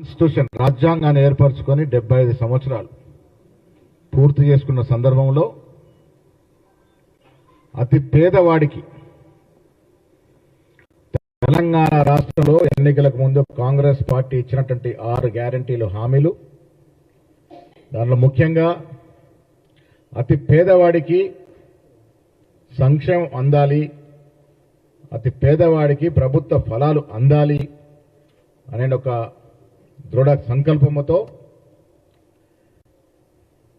Constitution రాజ్యాంగాన్ని ఏర్పరచుకొని డెబ్బై ఐదు సంవత్సరాలు పూర్తి చేసుకున్న సందర్భంలో అతి పేదవాడికి తెలంగాణ రాష్ట్రంలో ఎన్నికలకు ముందు కాంగ్రెస్ పార్టీ ఇచ్చినటువంటి ఆరు గ్యారంటీలు హామీలు. దానిలో ముఖ్యంగా అతి పేదవాడికి సంక్షేమం అందాలి అతి పేదవాడికి ప్రభుత్వ ఫలాలు అందాలి అనే ఒక దృఢ సంకల్పముతో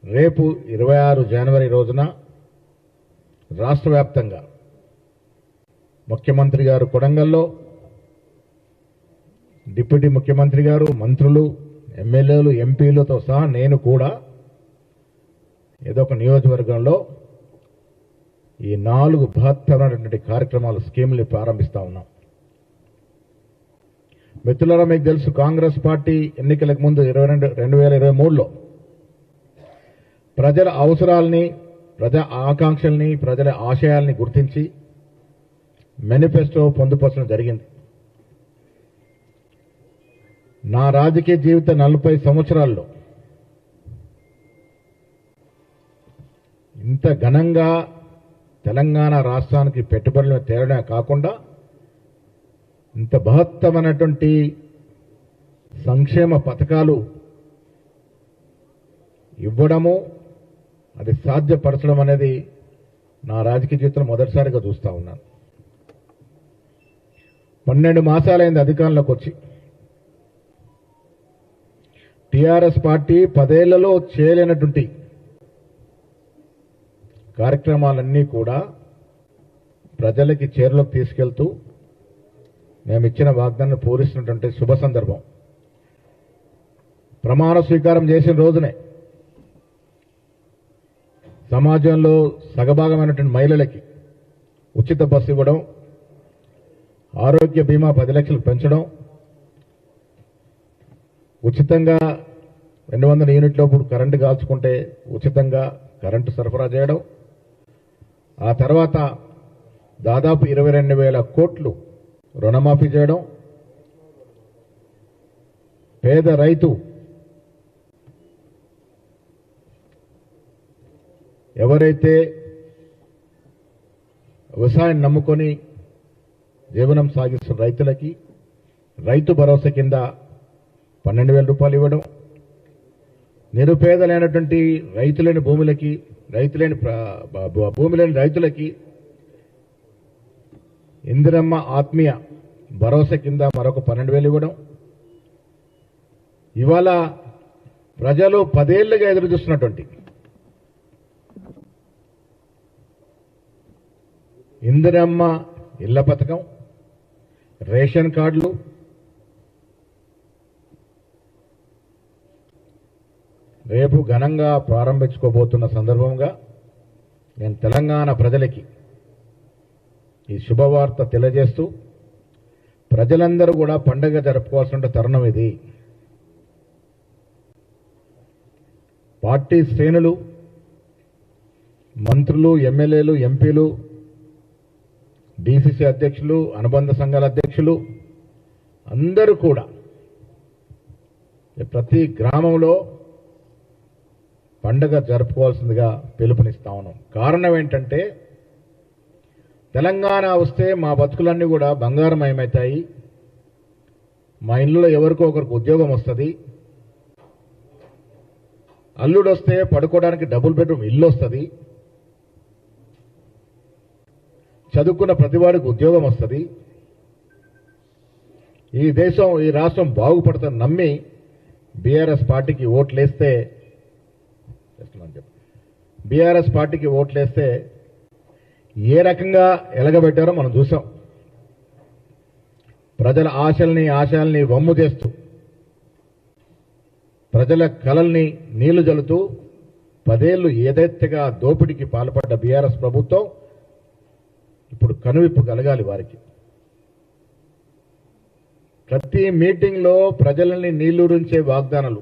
రేపు ఇరవై ఆరు జనవరి రోజున రాష్ట్ర వ్యాప్తంగా ముఖ్యమంత్రి గారు కొడంగల్లో డిప్యూటీ ముఖ్యమంత్రి గారు మంత్రులు ఎమ్మెల్యేలు ఎంపీలతో సహా నేను కూడా ఏదో ఒక నియోజకవర్గంలో ఈ నాలుగు బృహత్తరమైనటువంటి కార్యక్రమాలు స్కీములు ప్రారంభిస్తా ఉన్నాం. మిత్రులారా మీకు తెలుసు కాంగ్రెస్ పార్టీ ఎన్నికలకు ముందు ఇరవై రెండు రెండు వేల ఇరవై మూడులో ప్రజల అవసరాల్ని ప్రజా ఆకాంక్షల్ని ప్రజల ఆశయాల్ని గుర్తించి మేనిఫెస్టో పొందుపరచడం జరిగింది. నా రాజకీయ జీవిత నలభై సంవత్సరాల్లో ఇంత ఘనంగా తెలంగాణ రాష్ట్రానికి పెట్టుబడులు తేరడమే కాకుండా ఇంత బృహత్తమైనటువంటి సంక్షేమ పథకాలు ఇవ్వడము అది సాధ్యపరచడం అనేది నా రాజకీయ జీవితంలో మొదటిసారిగా చూస్తా ఉన్నాను. పన్నెండు మాసాలైంది అధికారంలోకి వచ్చి. టిఆర్ఎస్ పార్టీ పదేళ్ళలో చేయలేనటువంటి కార్యక్రమాలన్నీ కూడా ప్రజలకి చేరులోకి తీసుకెళ్తూ మేము ఇచ్చిన వాగ్దానాన్ని పూరిస్తున్నటువంటి శుభ సందర్భం. ప్రమాణ స్వీకారం చేసిన రోజునే సమాజంలో సగభాగమైనటువంటి మహిళలకి ఉచిత బస్సు ఇవ్వడం ఆరోగ్య బీమా పది లక్షలు పెంచడం ఉచితంగా రెండు వందల యూనిట్లో ఇప్పుడు కరెంటు కాల్చుకుంటే ఉచితంగా కరెంటు సరఫరా చేయడం ఆ తర్వాత దాదాపు ఇరవై రెండు వేల కోట్లు రుణమాఫీ చేయడం పేద రైతు ఎవరైతే వ్యవసాయం నమ్ముకొని జీవనం సాగిస్తున్న రైతులకి రైతు భరోసా కింద పన్నెండు వేల రూపాయలు ఇవ్వడం నిరుపేదలైనటువంటి రైతులేని భూములకి రైతులేని ప్ర- భూమి లేని రైతులకి ఇందిరమ్మ ఆత్మీయ భరోసా కింద మరొక పన్నెండు వేలు ఇవ్వడం. ఇవాళ ప్రజలు పదేళ్ళుగా ఎదురు చూస్తున్నటువంటి ఇందిరమ్మ ఇళ్ళ పథకం రేషన్ కార్డులు రేపు ఘనంగా ప్రారంభించుకోబోతున్న సందర్భంగా నేను తెలంగాణ ప్రజలకి ఈ శుభవార్త తెలియజేస్తూ ప్రజలందరూ కూడా పండగ జరుపుకోవాల్సిన తరుణం ఇది. పార్టీ శ్రేణులు మంత్రులు ఎమ్మెల్యేలు ఎంపీలు డీసీసీ అధ్యక్షులు అనుబంధ సంఘాల అధ్యక్షులు అందరూ కూడా ప్రతి గ్రామంలో పండగ జరుపుకోవాల్సిందిగా పిలుపునిస్తా ఉన్నాం. కారణం ఏంటంటే తెలంగాణ వస్తే మా బతుకులన్నీ కూడా బంగారమయమవుతాయి. మా ఇంట్లో ఎవరికో ఒకరికి ఉద్యోగం వస్తుంది. అల్లుడు వస్తే పడుకోవడానికి డబుల్ బెడ్రూమ్ ఇల్లు వస్తుంది చదువుకున్న ప్రతివాడికి ఉద్యోగం వస్తుంది. ఈ దేశం ఈ రాష్ట్రం బాగుపడుతుంది నమ్మి బీఆర్ఎస్ పార్టీకి ఓట్లేస్తే బీఆర్ఎస్ పార్టీకి ఓట్లేస్తే ఏ రకంగా ఎలగబెట్టారో మనం చూసాం. ప్రజల ఆశల్ని ఆశయాల్ని వమ్ము చేస్తూ ప్రజల కలల్ని నీళ్ళు జల్లుతూ పదేళ్ళు ఏదైతేగా దోపిడీకి పాల్పడ్డ బీఆర్ఎస్ ప్రభుత్వం ఇప్పుడు కనువిప్పు కలగాలి వారికి. ప్రతి మీటింగ్లో ప్రజలని నీళ్ళూరించే వాగ్దానాలు.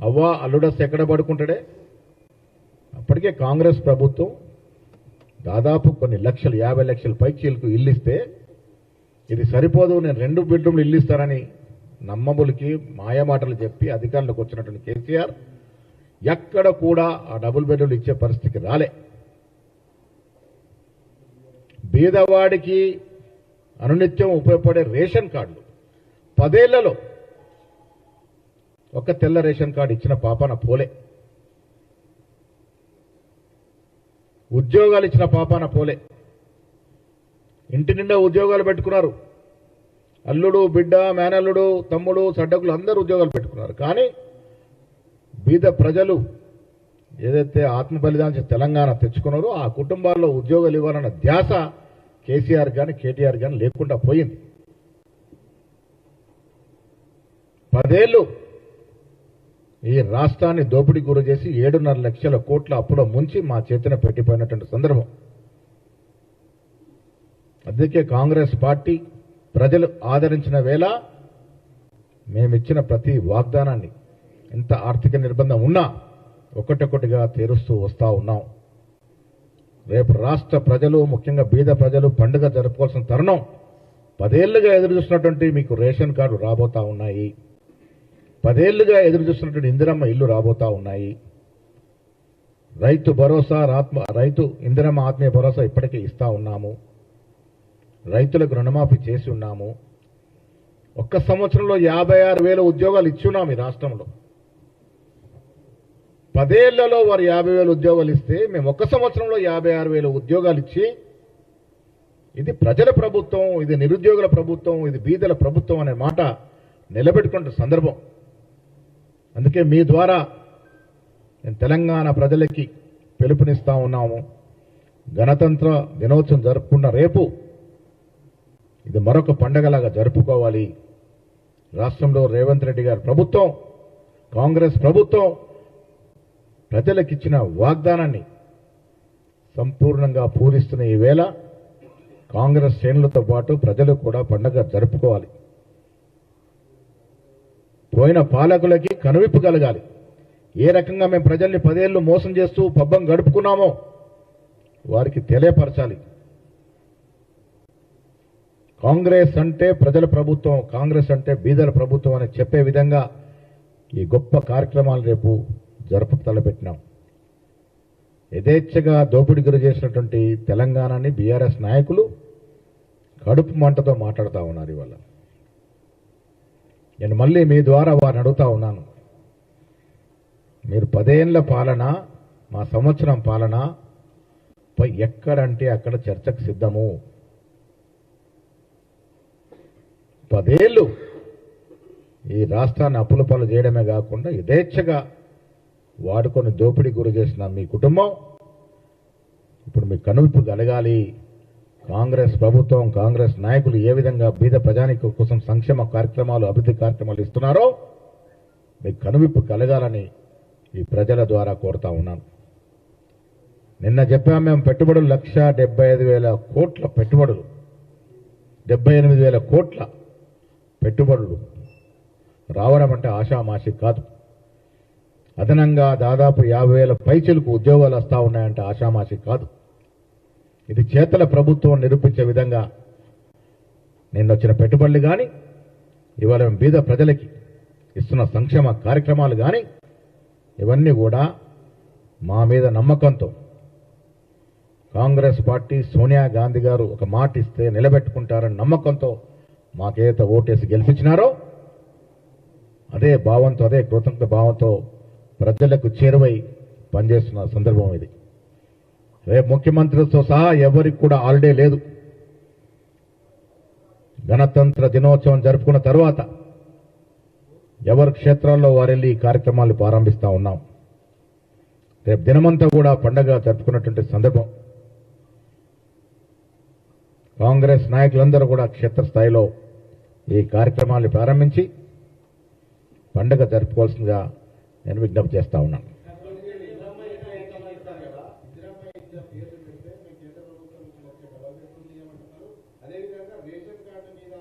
అవ్వా అల్లుడస్ ఎక్కడ పడుకుంటాడే? అప్పటికే కాంగ్రెస్ ప్రభుత్వం దాదాపు కొన్ని లక్షలు యాభై లక్షల పైచీలకు ఇల్లు ఇస్తే ఇది సరిపోదు నేను రెండు బెడ్రూమ్లు ఇల్లు ఇస్తానని నమ్మబులికి మాయమాటలు చెప్పి అధికారంలోకి వచ్చినటువంటి కేసీఆర్ ఎక్కడ కూడా ఆ డబుల్ బెడ్రూమ్లు ఇచ్చే పరిస్థితికి రాలే. బీదవాడికి అనునిత్యం ఉపయోగపడే రేషన్ కార్డులు. పదేళ్ళలో ఒక తెల్ల రేషన్ కార్డు ఇచ్చిన పాపన పోలే. ఉద్యోగాలు ఇచ్చిన పాపాన పోలే. ఇంటి నిండా ఉద్యోగాలు పెట్టుకున్నారు. అల్లుడు బిడ్డ మేనల్లుడు తమ్ముడు సడ్డకులు అందరూ ఉద్యోగాలు పెట్టుకున్నారు. కానీ బీద ప్రజలు ఏదైతే ఆత్మ బలిదానం తెలంగాణ తెచ్చుకున్నారో ఆ కుటుంబాల్లో ఉద్యోగాలు ఇవ్వాలన్న ధ్యాస కేసీఆర్ కానీ కేటీఆర్ కానీ లేకుండా పోయింది. పదేళ్ళు ఈ రాష్ట్రాన్ని దోపిడీ గురి చేసి ఏడున్నర లక్షల కోట్ల అప్పులో ముంచి మా చేతిన పెట్టిపోయినటువంటి సందర్భం. అందుకే కాంగ్రెస్ పార్టీ ప్రజలు ఆదరించిన వేళ మేమిచ్చిన ప్రతి వాగ్దానాన్ని ఎంత ఆర్థిక నిర్బంధం ఉన్నా ఒకటొకటిగా తీరుస్తూ వస్తూ ఉన్నాం. రేపు రాష్ట్ర ప్రజలు ముఖ్యంగా బీద ప్రజలు పండుగ జరుపుకోవాల్సిన తరుణం పదేళ్ళుగా ఎదురు చూసినటువంటి మీకు రేషన్ కార్డు రాబోతా ఉన్నాయి. పదేళ్ళుగా ఎదురు చూస్తున్నటువంటి ఇందిరమ్మ ఇల్లు రాబోతా ఉన్నాయి. రైతు భరోసా ఆత్మ రైతు ఇందిరమ్మ ఆత్మీయ భరోసా ఇప్పటికే ఇస్తా ఉన్నాము. రైతులకు రుణమాఫీ చేసి ఉన్నాము. ఒక్క సంవత్సరంలో యాభై ఆరు వేల ఉద్యోగాలు ఇచ్చున్నాం ఈ రాష్ట్రంలో. పదేళ్ళలో వారు యాభై వేల ఉద్యోగాలు ఇస్తే మేము ఒక్క సంవత్సరంలో యాభై ఆరు వేల ఉద్యోగాలు ఇచ్చి ఇది ప్రజల ప్రభుత్వం ఇది నిరుద్యోగుల ప్రభుత్వం ఇది బీదల ప్రభుత్వం అనే మాట నిలబెట్టుకుంటున్న సందర్భం. అందుకే మీ ద్వారా నేను తెలంగాణ ప్రజలకి పిలుపునిస్తా ఉన్నాము. గణతంత్ర దినోత్సవం జరుపుకున్న రేపు ఇది మరొక పండగలాగా జరుపుకోవాలి. రాష్ట్రంలో రేవంత్ రెడ్డి గారి ప్రభుత్వం కాంగ్రెస్ ప్రభుత్వం ప్రజలకిచ్చిన వాగ్దానాన్ని సంపూర్ణంగా పూరిస్తున్న ఈ వేళ కాంగ్రెస్ శ్రేణులతో పాటు ప్రజలు కూడా పండగ జరుపుకోవాలి. పోయిన పాలకులకి కనువిప్పు కలగాలి. ఏ రకంగా మేము ప్రజల్ని పదేళ్ళు మోసం చేస్తూ పబ్బం గడుపుకున్నామో వారికి తెలియపరచాలి. కాంగ్రెస్ అంటే ప్రజల ప్రభుత్వం కాంగ్రెస్ అంటే బీదల ప్రభుత్వం అని చెప్పే విధంగా ఈ గొప్ప కార్యక్రమాలు రేపు జరుపు తలపెట్టినాం. యథేచ్ఛగా దోపిడీ గురి చేసినటువంటి తెలంగాణని బీఆర్ఎస్ నాయకులు కడుపు మంటతో మాట్లాడుతూ ఉన్నారు ఇవాళ. నేను మళ్ళీ మీ ద్వారా వారిని అడుగుతా ఉన్నాను. మీరు పదేళ్ళ పాలన మా సంవత్సరం పాలన పై ఎక్కడంటే అక్కడ చర్చకు సిద్ధము. పదేళ్ళు ఈ రాష్ట్రాన్ని అప్పుల పాలు చేయడమే కాకుండా యథేచ్ఛగా వాడుకొని దోపిడీ గురి చేసిన మీ కుటుంబం ఇప్పుడు మీ కనువిప్పు కలగాలి. కాంగ్రెస్ ప్రభుత్వం కాంగ్రెస్ నాయకులు ఏ విధంగా బీద ప్రజానిక కోసం సంక్షేమ కార్యక్రమాలు అభివృద్ధి కార్యక్రమాలు ఇస్తున్నారో మీకు కనువిప్పు కలగాలని ఈ ప్రజల ద్వారా కోరుతా ఉన్నాను. నిన్న చెప్పాం మేము పెట్టుబడులు లక్ష ఐదు వేల కోట్ల పెట్టుబడులు. డెబ్బై ఎనిమిది వేల కోట్ల పెట్టుబడులు. రావడం అంటే ఆషామాషి కాదు. అదనంగా దాదాపు యాభై వేల పైచలకు ఉద్యోగాలు వస్తూ ఉన్నాయంటే ఆషామాషి కాదు. ఇది చేతల ప్రభుత్వం నిరూపించే విధంగా నిన్న వచ్చిన పెట్టుబడులు కానీ ఇవాళ బీద ప్రజలకి ఇస్తున్న సంక్షేమ కార్యక్రమాలు కానీ ఇవన్నీ కూడా మా మీద నమ్మకంతో కాంగ్రెస్ పార్టీ సోనియా గాంధీ గారు ఒక మాట ఇస్తే నిలబెట్టుకుంటారని నమ్మకంతో మాకేదైతే ఓటేసి గెలిపించినారో అదే భావంతో అదే కృతజ్ఞత భావంతో ప్రజలకు చేరువై పనిచేస్తున్న సందర్భం ఇది. రేపు ముఖ్యమంత్రితో సహా ఎవరికి కూడా హాలిడే లేదు. గణతంత్ర దినోత్సవం జరుపుకున్న తర్వాత ఎవరి క్షేత్రాల్లో వారెళ్ళి ఈ కార్యక్రమాలు ప్రారంభిస్తా ఉన్నాం. రేపు దినమంతా కూడా పండగ జరుపుకున్నటువంటి సందర్భం. కాంగ్రెస్ నాయకులందరూ కూడా క్షేత్రస్థాయిలో ఈ కార్యక్రమాన్ని ప్రారంభించి పండగ జరుపుకోవాల్సిందిగా నేను విజ్ఞప్తి చేస్తా ఉన్నాను అదేవిధంగా రేషన్ కార్డు మీద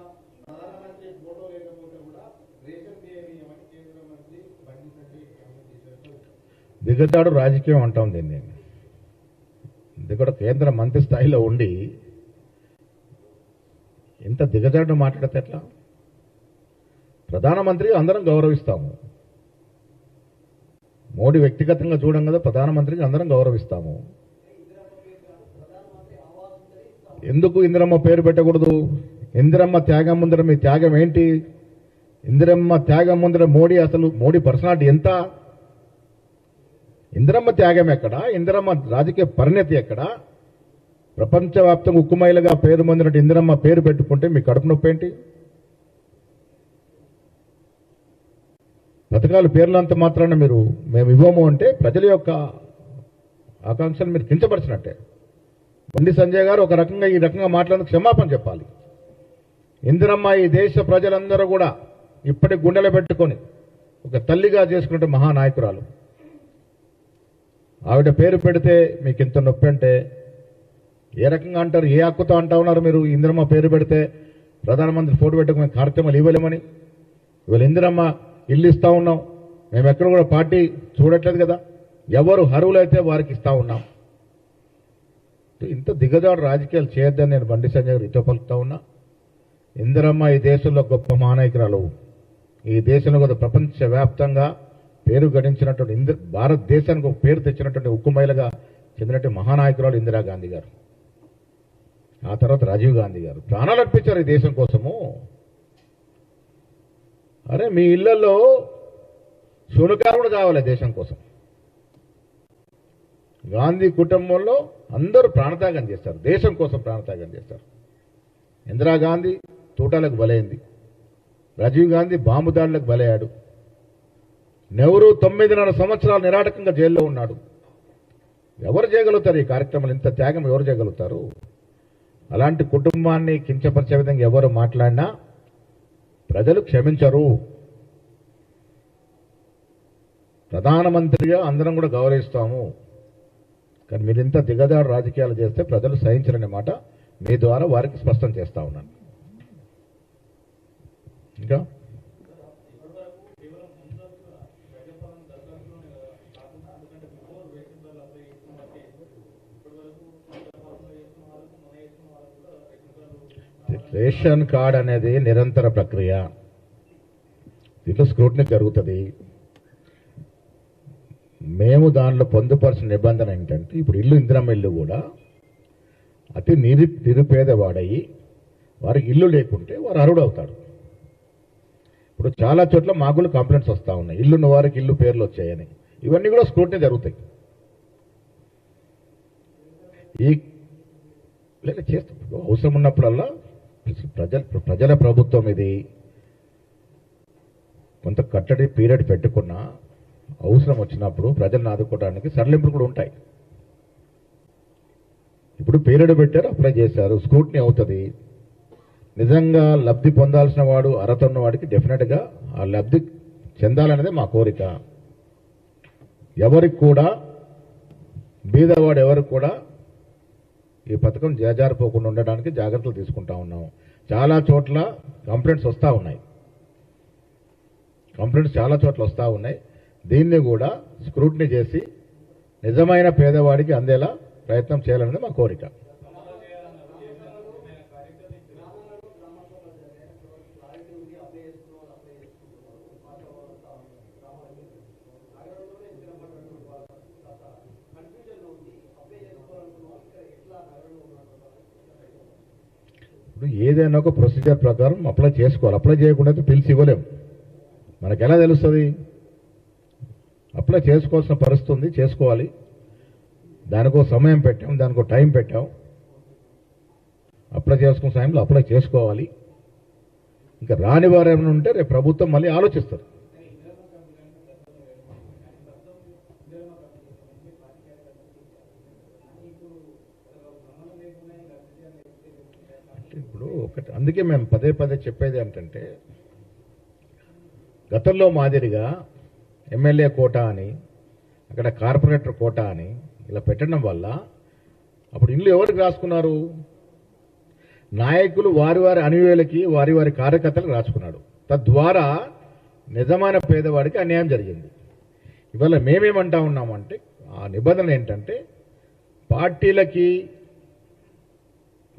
ప్రధానమంత్రి ఫోటో లేకపోతే కూడా రేషన్ చేయమని కేంద్ర మంత్రి బండి సంజయ్ చేశారు దిగజాడు రాజకీయం అంటాం దీన్ని. ఇది కూడా కేంద్ర మంత్రి స్థాయిలో ఉండి ఇంత దిగజాడు మాట్లాడితే ఎట్లా? ప్రధానమంత్రి అందరం గౌరవిస్తాము. మోడీ వ్యక్తిగతంగా చూడం కదా ప్రధానమంత్రికి అందరం గౌరవిస్తాము. ఎందుకు ఇందిరమ్మ పేరు పెట్టకూడదు? ఇందిరమ్మ త్యాగం ముందర మీ త్యాగం ఏంటి? ఇందిరమ్మ త్యాగం ముందర మోడీ అసలు మోడీ పర్సనాలిటీ ఎంత? ఇందిరమ్మ త్యాగం ఎక్కడ? ఇందిరమ్మ రాజకీయ పరిణతి ఎక్కడ? ప్రపంచవ్యాప్తంగా ఉక్కుమైలుగా పేరు పొందినట్టు ఇందిరమ్మ పేరు పెట్టుకుంటే మీ కడుపు నొప్పి ఏంటి? పథకాలు పేర్లంత మాత్రాన మీరు మేము ఇవ్వము అంటే ప్రజల యొక్క ఆకాంక్షలు మీరు కించపరిచినట్టే. బండి సంజయ్ గారు ఒక రకంగా ఈ రకంగా మాట్లాడిన క్షమాపణ చెప్పాలి. ఇందిరమ్మ ఈ దేశ ప్రజలందరూ కూడా ఇప్పటి గుండెలు పెట్టుకొని ఒక తల్లిగా చేసుకున్నట్టు మహానాయకురాలు. ఆవిడ పేరు పెడితే మీకు ఇంత నొప్పి అంటే ఏ రకంగా అంటారు? ఏ హక్కుతో అంటా ఉన్నారు మీరు? ఇందిరమ్మ పేరు పెడితే ప్రధానమంత్రి ఫోటో పెట్టుకునే కార్యక్రమాలు ఇవ్వలేమని. ఇవాళ ఇందిరమ్మ ఇల్లు ఇస్తా ఉన్నాం. మేము ఎక్కడ కూడా పార్టీ చూడట్లేదు కదా. ఎవరు హరువులైతే వారికి ఇస్తా ఉన్నాం. ఇంత దిగజాడు రాజకీయాలు చేయొద్దని నేను బండి సంజయ్ గారు ఇతో పలుకుతా ఉన్నా. ఇందిరమ్మ ఈ దేశంలో గొప్ప మానాయకురాలు ఈ దేశంలో కూడా ప్రపంచవ్యాప్తంగా పేరు గడించినటువంటి ఇంద భారతదేశానికి ఒక పేరు తెచ్చినటువంటి ఉక్కుమైలుగా చెందినటువంటి మహానాయకురాలు ఇందిరాగాంధీ గారు. ఆ తర్వాత రాజీవ్ గాంధీ గారు. ప్రాణాలు అర్పించారు ఈ దేశం కోసము. అరే మీ ఇళ్ళలో శూనకారు కూడా కావాలి దేశం కోసం. గాంధీ కుటుంబంలో అందరూ ప్రాణత్యాగం చేస్తారు. దేశం కోసం ప్రాణత్యాగం చేస్తారు. ఇందిరాగాంధీ తూటాలకు బలైంది. రాజీవ్ గాంధీ బాంబు దాడులకు బలయ్యాడు. నెహ్రూ తొమ్మిదిన్నర సంవత్సరాలు నిరాటకంగా జైల్లో ఉన్నాడు. ఎవరు చేయగలుగుతారు ఈ కార్యక్రమాలు? ఇంత త్యాగం ఎవరు చేయగలుగుతారు? అలాంటి కుటుంబాన్ని కించపరిచే విధంగా ఎవరు మాట్లాడినా ప్రజలు క్షమించరు. ప్రధానమంత్రిగా అందరం కూడా గౌరవిస్తాము. కానీ మీరు ఇంత దిగదారు రాజకీయాలు చేస్తే ప్రజలు సహించరనే మాట మీ ద్వారా వారికి స్పష్టం చేస్తా ఉన్నాను. ఇంకా? రేషన్ కార్డ్ అనేది నిరంతర ప్రక్రియ. దీంట్లో స్క్రూటినీ జరుగుతుంది. మేము దానిలో పొందుపరిచిన నిబంధన ఏంటంటే ఇప్పుడు ఇల్లు ఇందిరమ్మ ఇల్లు కూడా అతి నిరు నిరుపేదవాడయి వారికి ఇల్లు లేకుంటే వారు అర్హుడు అవుతాడు ఇప్పుడు చాలా చోట్ల మాకులు కంప్లైంట్స్ వస్తూ ఉన్నాయి. ఇల్లున్న వారికి ఇల్లు పేర్లు వచ్చాయని. ఇవన్నీ కూడా స్క్రూటినీ జరుగుతాయి. ఈ లేదా చేస్తాం అవసరం ఉన్నప్పుడల్లా ప్రజల ప్రజల ప్రభుత్వం ఇది కొంత కట్టడి పీరియడ్ పెట్టుకున్నా అవసరం వచ్చినప్పుడు ప్రజలను ఆదుకోవడానికి సడలింపులు కూడా ఉంటాయి. ఇప్పుడు పీరియడ్ పెట్టారు అప్లై చేశారు స్క్రూట్నీ అవుతుంది. నిజంగా లబ్ధి పొందాల్సిన వాడు అర్హత ఉన్నవాడికి డెఫినెట్గా ఆ లబ్ధి చెందాలనేదే మా కోరిక. ఎవరికి కూడా బీదవాడు ఎవరికి కూడా ఈ పథకం చేజారిపోకుండా ఉండడానికి జాగ్రత్తలు తీసుకుంటా ఉన్నాము. చాలా చోట్ల కంప్లైంట్స్ వస్తూ ఉన్నాయి. కంప్లైంట్స్ చాలా చోట్ల వస్తూ ఉన్నాయి. దీన్ని కూడా స్క్రూటినీ చేసి నిజమైన పేదవాడికి అందేలా ప్రయత్నం చేయాలనేది మా కోరిక. ఇప్పుడు ఒక ప్రొసీజర్ ప్రకారం అప్లై చేసుకోవాలి. అప్లై చేయకుండా అయితే పిలిచి ఇవ్వలేము. మనకు ఎలా తెలుస్తుంది? అప్లై చేసుకోవాల్సిన పరిస్థితి ఉంది చేసుకోవాలి. దానికో సమయం పెట్టాం దానికో టైం పెట్టాం. అప్లై చేసుకున్న సమయంలో అప్లై చేసుకోవాలి. ఇంకా రాని వారు ఏమైనా ఉంటే రేపు ప్రభుత్వం మళ్ళీ ఆలోచిస్తారు అంటే ఇప్పుడు ఒకటి. అందుకే మేము పదే పదే చెప్పేది ఏంటంటే గతంలో మాదిరిగా ఎమ్మెల్యే కోటా అని అక్కడ కార్పొరేటర్ కోటా అని ఇలా పెట్టడం వల్ల అప్పుడు ఇల్లు ఎవరికి రాసుకున్నారు? నాయకులు వారి వారి అనువేలకి వారి వారి కార్యకర్తలకు రాసుకున్నాడు. తద్వారా నిజమైన పేదవాడికి అన్యాయం జరిగింది. ఇవాళ మేమేమంటా ఉన్నామంటే ఆ నిబంధన ఏంటంటే పార్టీలకి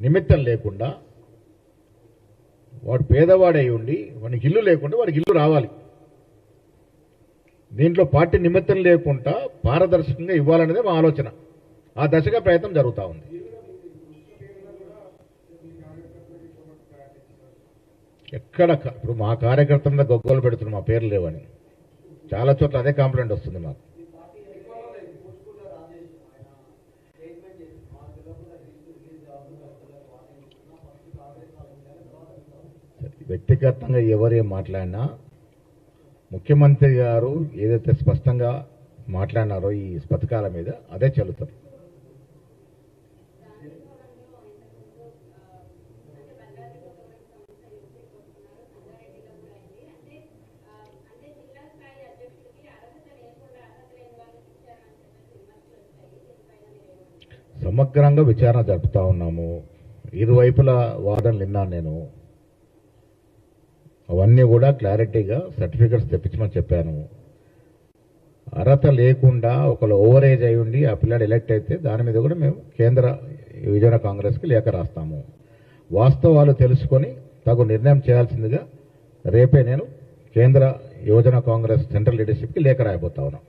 నిమిత్తం లేకుండా వాడు పేదవాడై ఉండి వానికి ఇల్లు లేకుండా వాడికి ఇల్లు రావాలి. దీంట్లో పార్టీ నిమిత్తం లేకుండా పారదర్శకంగా ఇవ్వాలనేదే మా ఆలోచన. ఆ దశగా ప్రయత్నం జరుగుతూ ఉంది. ఎక్కడ ఇప్పుడు మా కార్యకర్తల గొగ్గోలు పెడుతున్నాం మా పేర్లు లేవని. చాలా చోట్ల అదే కాంప్లైంట్ వస్తుంది మాకు. వ్యక్తిగతంగా ఎవరేం మాట్లాడినా ముఖ్యమంత్రి గారు ఏదైతే స్పష్టంగా మాట్లాడినారో ఈ పథకాల మీద అదే చెల్లుతారు సమగ్రంగా విచారణ జరుపుతా ఉన్నాము. ఇరువైపుల వాదనలు విన్నాను నేను. అవన్నీ కూడా క్లారిటీగా సర్టిఫికెట్స్ తెప్పించమని చెప్పాను. అర్హత లేకుండా ఒకళ్ళు ఓవర్ ఏజ్ అయి ఉండి ఆ పిల్లాడు ఎలక్ట్ అయితే దాని మీద కూడా మేము కేంద్ర విజయన కాంగ్రెస్కి లేఖ రాస్తాము. వాస్తవాలు తెలుసుకొని తగు నిర్ణయం చేయాల్సిందిగా రేపే నేను కేంద్ర యువజన కాంగ్రెస్ సెంట్రల్ లీడర్షిప్కి లేఖ రాయబోతా ఉన్నాను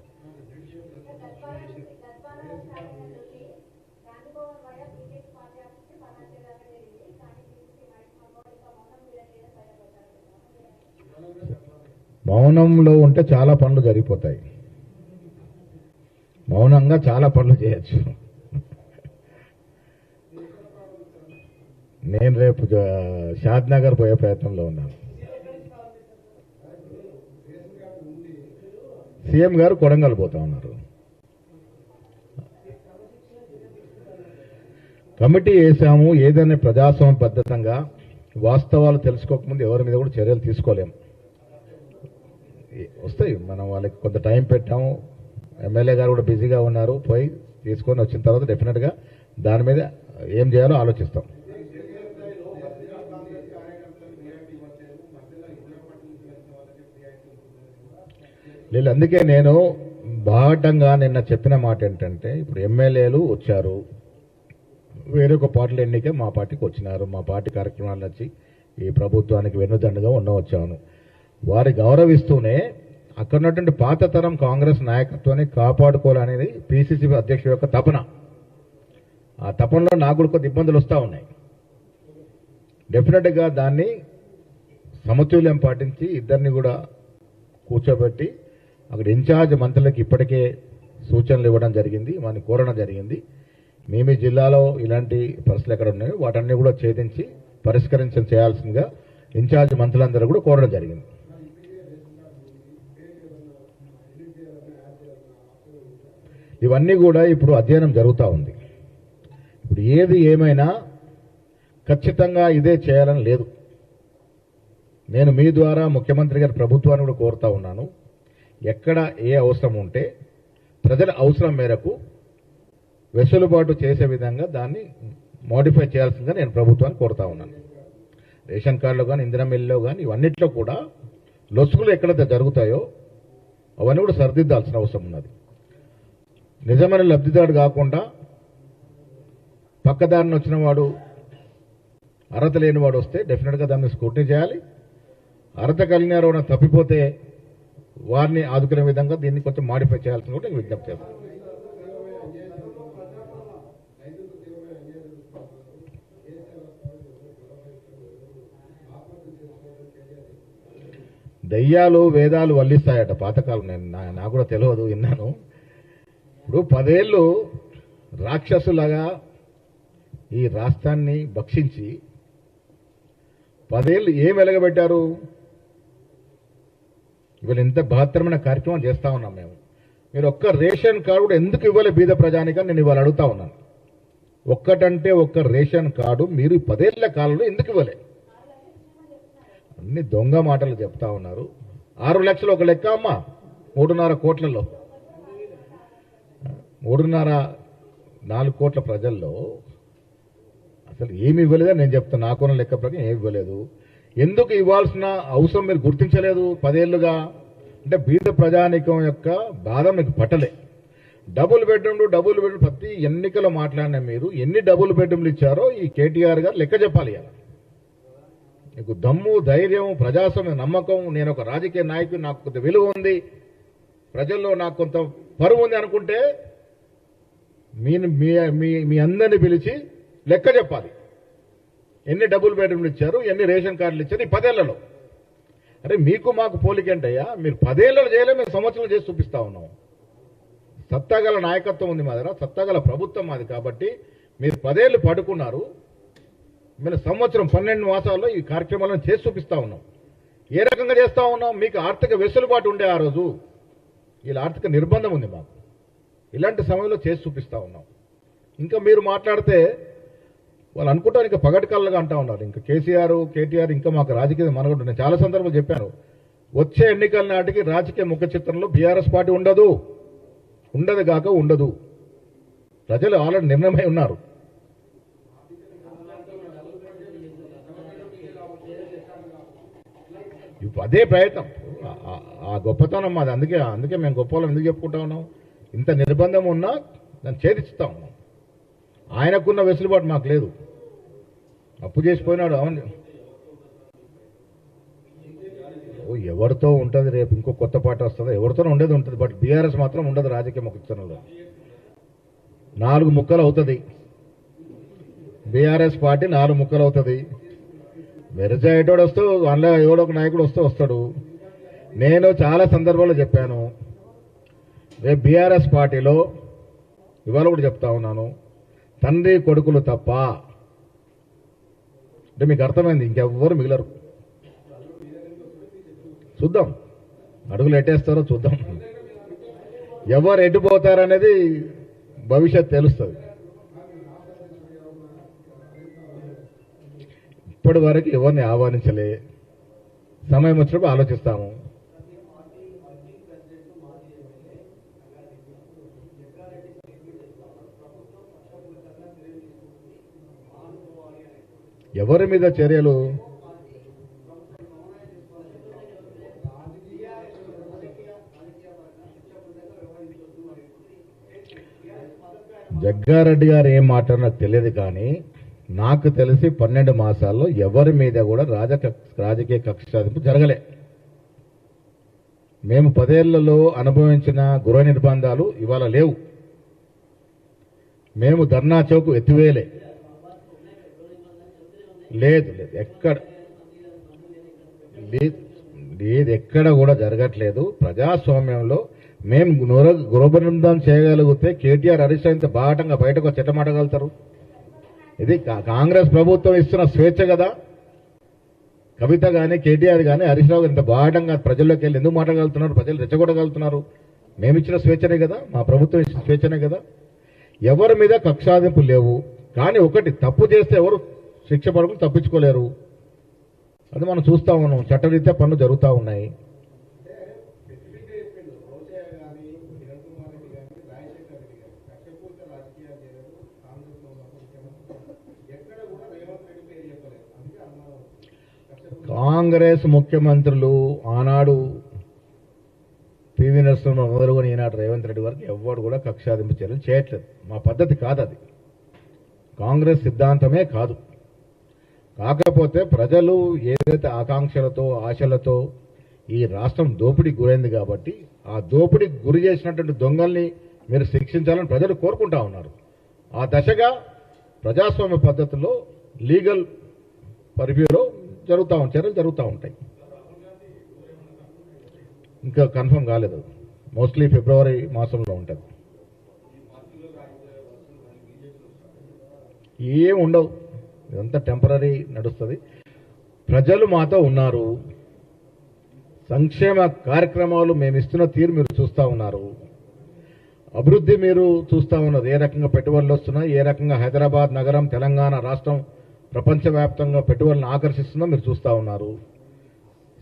గాంధీభవన్ వల్ల బీజేపీ పార్టీ ఆఫీస్కి ఫైనాన్షియల్ దాకా జరిగింది కానీ బీజేపీ మహిళ ఇంకా మొత్తం వీళ్ళకి భయపడతారు మౌనంలో ఉంటే చాలా పనులు జరిగిపోతాయి. మౌనంగా చాలా పనులు చేయొచ్చు. నేను రేపు షాద్ నగర్ పోయే ప్రయత్నంలో ఉన్నాను. సీఎం గారు కొడంగల్ పోతా ఉన్నారు. కమిటీ వేసాము ఏదైనా ప్రజాస్వామ్య పద్ధతంగా వాస్తవాలు తెలుసుకోకముందు ఎవరి మీద కూడా చర్యలు తీసుకోలేము. వస్తాయి. మనం వాళ్ళకి కొంత టైం పెట్టాము. ఎమ్మెల్యే గారు కూడా బిజీగా ఉన్నారు. పోయి తీసుకొని వచ్చిన తర్వాత డెఫినెట్గా దాని మీద ఏం చేయాలో ఆలోచిస్తాం. లేదు అందుకే నేను బాహటంగా నిన్న చెప్పిన మాట ఏంటంటే ఇప్పుడు ఎమ్మెల్యేలు వచ్చారు. వేరొక పార్టీల ఎన్నికే మా పార్టీకి వచ్చినారు. మా పార్టీ కార్యక్రమాలు నచ్చి ఈ ప్రభుత్వానికి వెన్నుదండగా ఉండవచ్చాను. వారి గౌరవిస్తూనే అక్కడ ఉన్నటువంటి పాత తరం కాంగ్రెస్ నాయకత్వాన్ని కాపాడుకోవాలనేది పిసిసి అధ్యక్షుడి యొక్క తపన. ఆ తపనలో నాకు కూడా కొద్ది ఇబ్బందులు వస్తూ ఉన్నాయి. డెఫినెట్గా దాన్ని సమతుల్యం పాటించి ఇద్దరిని కూడా కూర్చోబెట్టి అక్కడ ఇన్ఛార్జ్ మంత్రులకు ఇప్పటికే సూచనలు ఇవ్వడం జరిగింది వారిని కోరడం జరిగింది. మీ మీ జిల్లాలో ఇలాంటి పరిస్థితులు ఎక్కడ ఉన్నాయో వాటన్ని కూడా ఛేదించి పరిష్కరించడం చేయాల్సిందిగా ఇన్ఛార్జ్ మంత్రులందరూ కూడా కోరడం జరిగింది. ఇవన్నీ కూడా ఇప్పుడు అధ్యయనం జరుగుతూ ఉంది. ఇప్పుడు ఏది ఏమైనా ఖచ్చితంగా ఇదే చేయాలని లేదు. నేను మీ ద్వారా ముఖ్యమంత్రి గారి ప్రభుత్వాన్ని కూడా కోరుతా ఉన్నాను. ఎక్కడ ఏ అవసరం ఉంటే ప్రజల అవసరం మేరకు వెసులుబాటు చేసే విధంగా దాన్ని మోడిఫై చేయాల్సిందిగా నేను ప్రభుత్వాన్ని కోరుతా ఉన్నాను. రేషన్ కార్డులో కానీ ఇందిరా మిల్లులో కానీ ఇవన్నిట్లో కూడా లొసుగులు ఎక్కడైతే జరుగుతాయో అవన్నీ కూడా సరిదిద్దాల్సిన అవసరం ఉన్నది. నిజమైన లబ్ధిదారుడు కాకుండా పక్కదారిని వచ్చిన వాడు అర్హత లేనివాడు వస్తే డెఫినెట్గా దాన్ని స్క్రూటినీ చేయాలి. అర్హత కలిగిన ఎవరైనా తప్పిపోతే వారిని ఆదుకునే విధంగా దీన్ని కొంచెం మాడిఫై చేయాల్సిన కూడా నేను విజ్ఞప్తి చేస్తాను. దయ్యాలు వేదాలు వల్లిస్తాయట పాతకాలం. నేను నా- నాకు కూడా తెలియదు విన్నాను. ఇప్పుడు పదేళ్ళు రాక్షసులాగా ఈ రాష్ట్రాన్ని భక్షించి పదేళ్ళు ఏం వెలగబెట్టారు? ఇవాళ ఇంత బహత్తరమైన కార్యక్రమం చేస్తా ఉన్నాం మేము. మీరు ఒక్క రేషన్ కార్డు కూడా ఎందుకు ఇవ్వలే బీద ప్రజానిక? నేను ఇవాళ అడుగుతా ఉన్నాను. ఒక్కటంటే ఒక్క రేషన్ కార్డు మీరు పదేళ్ళ కాలంలో ఎందుకు ఇవ్వలే? అన్ని దొంగ మాటలు చెప్తా ఉన్నారు. ఆరు లక్షలు ఒక లెక్క అమ్మా. మూడున్నర కోట్లలో. మూడున్నర నాలుగు కోట్ల ప్రజల్లో అసలు ఏమి ఇవ్వలేదని నేను చెప్తాను నాకున్న లెక్క ప్రకారం ఏమి ఇవ్వలేదు. ఎందుకు ఇవ్వాల్సిన అవసరం మీరు గుర్తించలేదు? పదేళ్ళుగా అంటే బీద ప్రజానికం యొక్క బాధ మీకు పట్టలే. డబుల్ బెడ్రూమ్లు డబుల్ బెడ్రూమ్ ప్రతి ఎన్నికలో మాట్లాడిన మీరు ఎన్ని డబుల్ బెడ్రూమ్లు ఇచ్చారో ఈ కేటీఆర్ గారు లెక్క చెప్పాలి అలా నీకు దమ్ము ధైర్యం ప్రజాస్వామ్య నమ్మకం నేను ఒక రాజకీయ నాయకుడు నాకు కొంత విలువ ఉంది ప్రజల్లో నాకు కొంత పరువు ఉంది అనుకుంటే మీ మీ మీ- మీ అందరిని పిలిచి లెక్క చెప్పాలి. ఎన్ని డబుల్ బెడ్రూమ్లు ఇచ్చారు ఎన్ని రేషన్ కార్డులు ఇచ్చారు ఈ పదేళ్ళలో. అరే మీకు మాకు పోలికేంటయ్యా మీరు పదేళ్ళలో చేయలే మేము సంవత్సరం చేసి చూపిస్తా ఉన్నాం. సత్తాగల నాయకత్వం ఉంది మా దగ్గర సత్తాగల ప్రభుత్వం మాది కాబట్టి మీరు పదేళ్ళు పడుకున్నారు. మేము సంవత్సరం పన్నెండు మాసాల్లో ఈ కార్యక్రమాలను చేసి చూపిస్తా ఉన్నాం. ఏ రకంగా చేస్తా ఉన్నాం? మీకు ఆర్థిక వెసులుబాటు ఉండే ఆ రోజు. వీళ్ళ ఆర్థిక నిర్బంధం ఉంది మాకు. ఇలాంటి సమయంలో చేసి చూపిస్తూ ఉన్నాం. ఇంకా మీరు మాట్లాడితే వాళ్ళు అనుకుంటారు ఇంకా పగటికల్లుగా కళ్ళగా అంటా ఉన్నారు. ఇంకా కేసీఆర్ కేటీఆర్ ఇంకా మాకు రాజకీయ మనగొట్టు నేను చాలా సందర్భాలు చెప్పాను వచ్చే ఎన్నికల నాటికి రాజకీయ ముఖ చిత్రంలో బీఆర్ఎస్ పార్టీ ఉండదు. ఉండదు కాక ఉండదు. ప్రజలు ఆల్రెడీ నిర్ణయమై ఉన్నారు. ఇప్పుడు అదే ప్రయత్నం. ఆ- గొప్పతనం మాది. అందుకే అందుకే మేము గొప్ప ఎందుకు చెప్పుకుంటా ఉన్నాం? ఇంత నిర్బంధం ఉన్నా దాన్ని ఛేదిస్తా ఆయనకున్న వెసులుబాటు మాకు లేదు. అప్పు చేసిపోయినాడు అవును. ఓ, ఎవరితో ఉంటుంది రేపు ఇంకో కొత్త పాట వస్తుంది? ఎవరితోనో ఉండేది ఉంటుంది బట్ బీఆర్ఎస్ మాత్రం ఉండదు రాజకీయ ముఖ్యంలో నాలుగు ముక్కలు అవుతుంది. బీఆర్ఎస్ పార్టీ నాలుగు ముక్కలు అవుతుంది. వెరజాయేటోడు వస్తూ అందులో ఎవడో ఒక నాయకుడు వస్తూ వస్తాడు. నేను చాలా సందర్భాల్లో చెప్పాను రేపు బీఆర్ఎస్ పార్టీలో ఇవాళ కూడా చెప్తా ఉన్నాను. తండ్రి కొడుకులు తప్ప అంటే మీకు అర్థమైంది ఇంకెవ్వరు మిగిలరు. చూద్దాం. అడుగులు ఎట్టేస్తారో చూద్దాం. ఎవరు ఎట్టుపోతారనేది భవిష్యత్ తెలుస్తుంది. ఇప్పటి వరకు ఎవరిని ఆహ్వానించలే? సమయం వచ్చినప్పుడు ఆలోచిస్తాము. ఎవరి మీద చర్యలు? జగ్గారెడ్డి గారు ఏం మాట్లాడినా నాకు తెలియదు కానీ నాకు తెలిసి పన్నెండు మాసాల్లో ఎవరి మీద కూడా రాజక రాజకీయ కక్ష సాధింపు జరగలే. మేము పదేళ్ళలో అనుభవించిన గృహ నిర్బంధాలు ఇవాళ లేవు. మేము ధర్నా చౌక్ ఎత్తివేయలే. లేదు లేదు. ఎక్కడ? లేదు లేదు. ఎక్కడ కూడా జరగట్లేదు. ప్రజాస్వామ్యంలో మేము గృహ గృహబృందం చేయగలిగితే కేటీఆర్ హరీష్ రావు ఇంత బాటంగా బయటకు చిట్టమాటగలుగుతారు ఇది కా- కాంగ్రెస్ ప్రభుత్వం ఇస్తున్న స్వేచ్ఛ కదా. కవిత కానీ కేటీఆర్ కానీ హరీష్ రావు ఇంత బాటంగా ప్రజల్లోకి వెళ్ళి ఎందుకు మాట్లాడగలుగుతున్నారు? ప్రజలు రెచ్చగొట్టగలుగుతున్నారు. మేము ఇచ్చిన స్వేచ్ఛనే కదా. మా ప్రభుత్వం ఇచ్చిన స్వేచ్ఛనే కదా. ఎవరి మీద కక్షాదింపు లేవు. కానీ ఒకటి తప్పు చేస్తే ఎవరు శిక్ష పడకులు తప్పించుకోలేరు. అది మనం చూస్తూ ఉన్నాం. చట్టరీత్యా పనులు జరుగుతూ ఉన్నాయి. కాంగ్రెస్ ముఖ్యమంత్రులు ఆనాడు పివి నరసింహరావు గారు ఈనాడు రేవంత్ రెడ్డి వరకు ఎవ్వరు కూడా కక్షాదింపు చర్యలు చేయట్లేదు. మా పద్ధతి కాదు అది కాంగ్రెస్ సిద్ధాంతమే కాదు. కాకపోతే ప్రజలు ఏదైతే ఆకాంక్షలతో ఆశలతో ఈ రాష్ట్రం దోపిడీకి గురైంది కాబట్టి ఆ దోపిడీకి గురి చేసినటువంటి దొంగల్ని మీరు శిక్షించాలని ప్రజలు కోరుకుంటా ఉన్నారు. ఆ దశగా ప్రజాస్వామ్య పద్ధతిలో లీగల్ పరివ్యూలో జరుగుతూ ఉంటాయి చర్యలు జరుగుతూ ఉంటాయి. ఇంకా కన్ఫర్మ్ కాలేదు. మోస్ట్లీ ఫిబ్రవరి మాసంలో ఉంటుంది. ఏం ఉండవు. ఇదంతా టెంపరీ నడుస్తుంది. ప్రజలు మాతో ఉన్నారు. సంక్షేమ కార్యక్రమాలు మేము ఇస్తున్న తీరు మీరు చూస్తూ ఉన్నారు. అభివృద్ధి మీరు చూస్తూ ఉన్నారు ఏ రకంగా పెట్టుబడులు వస్తున్నాయి ఏ రకంగా హైదరాబాద్ నగరం తెలంగాణ రాష్ట్రం ప్రపంచవ్యాప్తంగా పెట్టుబడులను ఆకర్షిస్తుందో మీరు చూస్తూ ఉన్నారు.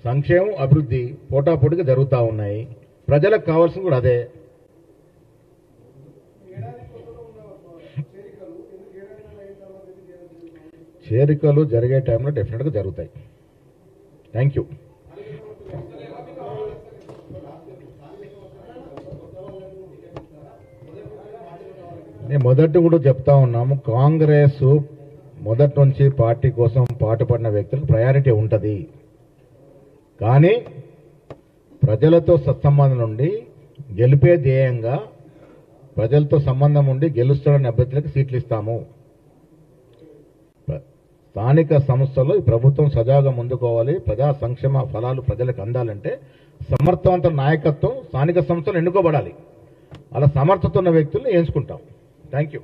సంక్షేమం అభివృద్ధి పోటాపోటీగా జరుగుతూ ఉన్నాయి. ప్రజలకు కావాల్సింది కూడా అదే. చేరికలు జరిగే టైంలో డెఫినెట్గా జరుగుతాయి. థ్యాంక్ యూ నేను మొదటి కూడా చెప్తా ఉన్నాము కాంగ్రెస్ మొదటి నుంచి పార్టీ కోసం పాటుపడిన వ్యక్తులకు ప్రయారిటీ ఉంటుంది. కానీ ప్రజలతో సత్సంబంధం నుండి గెలిపే ధ్యేయంగా ప్రజలతో సంబంధం ఉండి గెలుస్తున్న అభ్యర్థులకు సీట్లు ఇస్తాము. స్థానిక సంస్థలు ఈ ప్రభుత్వం సజావుగా ముందుకోవాలి. ప్రజా సంక్షేమ ఫలాలు ప్రజలకు అందాలంటే సమర్థవంత నాయకత్వం స్థానిక సంస్థలు ఎన్నుకోబడాలి. అలా సమర్థత ఉన్న వ్యక్తులను ఎంచుకుంటాం. Thank you